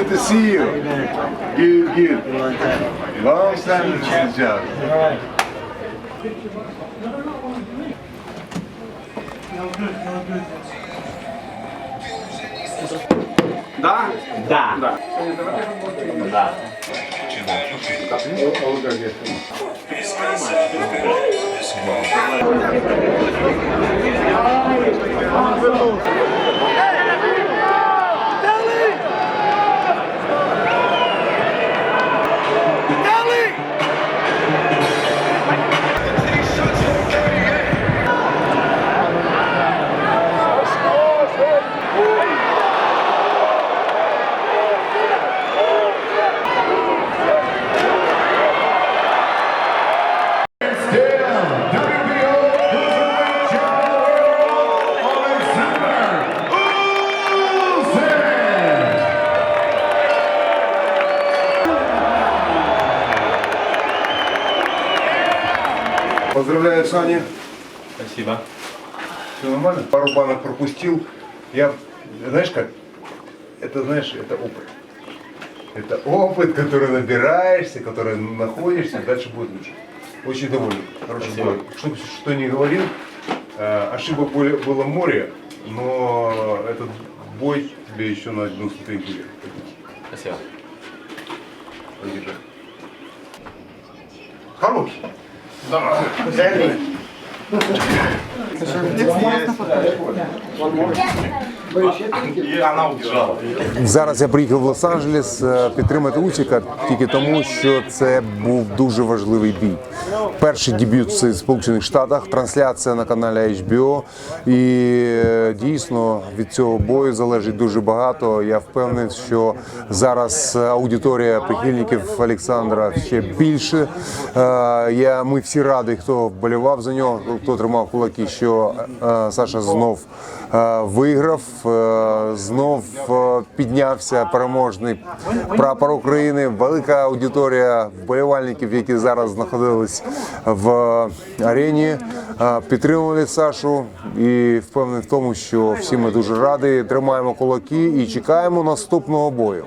Good to see you. Good, good. Long time не встречались. Да? Да. Да. Да. Поздравляю, Саня. Спасибо. Все нормально? Пару банок пропустил. Я, знаешь как, это, знаешь, это опыт. Это опыт, который набираешься, который находишься, дальше будет лучше. Очень доволен. Хороший Спасибо. бой. Что, что не говорил, э, ошибок было, море, но этот бой тебе еще на одну ступеньку вверх. Спасибо. Поддержи. Хороший. Зараз я приїхав в Лос-Анджелес е, підтримати Усіка тільки тому, що це був дуже важливий бій. Перший дебют в Сполучених Штатах, трансляція на каналі HBO. І е, дійсно від цього бою залежить дуже багато. Я впевнений, що зараз аудиторія прихильників Олександра ще більше. Е, Я, ми всі раді, хто вболівав за нього, хто тримав кулаки, що Саша знов виграв, е, знов е, піднявся переможний прапор України. Велика аудиторія вболівальників, які зараз знаходились в арені, е, підтримували Сашу і впевнений в тому, що всі ми дуже раді. Тримаємо кулаки і чекаємо наступного бою.